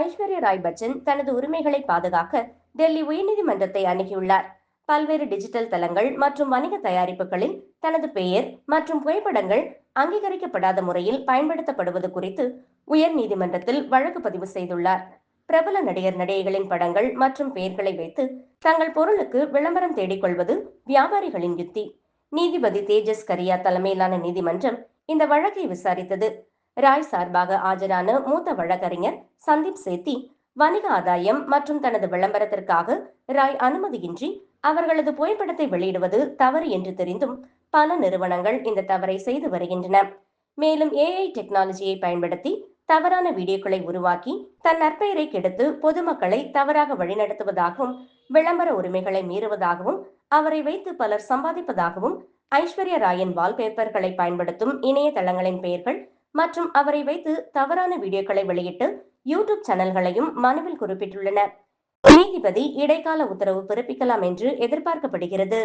ஐஸ்வர்யா ராய் பச்சன் தனது உரிமைகளை பாதுகாக்க டெல்லி உயர்நீதிமன்றத்தை அணுகியுள்ளார். பல்வேறு டிஜிட்டல் தளங்கள் மற்றும் வணிக தயாரிப்புகளில் தனது பெயர் மற்றும் புகைப்படங்கள் அங்கீகரிக்கப்படாத முறையில் பயன்படுத்தப்படுவது குறித்து உயர் நீதிமன்றத்தில் வழக்கு பதிவு செய்துள்ளார். பிரபல நடிகர் நடிகைகளின் படங்கள் மற்றும் பெயர்களை வைத்து தங்கள் பொருளுக்கு விளம்பரம் தேடிக்கொள்வது வியாபாரிகளின் யுக்தி நீதிபதி தேஜஸ் கரியா தலைமையிலான நீதிமன்றம் இந்த வழக்கை விசாரித்தது. ராய் சார்பாக ஆஜரான மூத்த வழக்கறிஞர் சந்தீப் சேத்தி வணிக ஆதாயம் மற்றும் தனது விளம்பரத்திற்காக ராய் அனுமதியின்றி அவர்களது புகைப்படத்தை வெளியிடுவது தவறு என்று தெரிந்தும் பல நிறுவனங்கள் இந்த தவறை செய்து வருகின்றன. மேலும் ஏஐ டெக்னாலஜியை பயன்படுத்தி தவறான வீடியோக்களை உருவாக்கி தன் நற்பெயரை கெடுத்து பொதுமக்களை தவறாக வழிநடத்துவதாகவும் விளம்பர உரிமைகளை மீறுவதாகவும் அவரை வைத்து பலர் சம்பாதிப்பதாகவும் ஐஸ்வர்யா ராயின் வால்பேப்பர்களை பயன்படுத்தும் இணையதளங்களின் பெயர்கள் மற்றும் அவரை வைத்து தவறான வீடியோக்களை வெளியிட்டு யூடியூப் சேனல்களையும் மனுவில் குறிப்பிட்டுள்ளனர். நீதிபதி இடைக்கால உத்தரவு பிறப்பிக்கலாம் என்று எதிர்பார்க்கப்படுகிறது.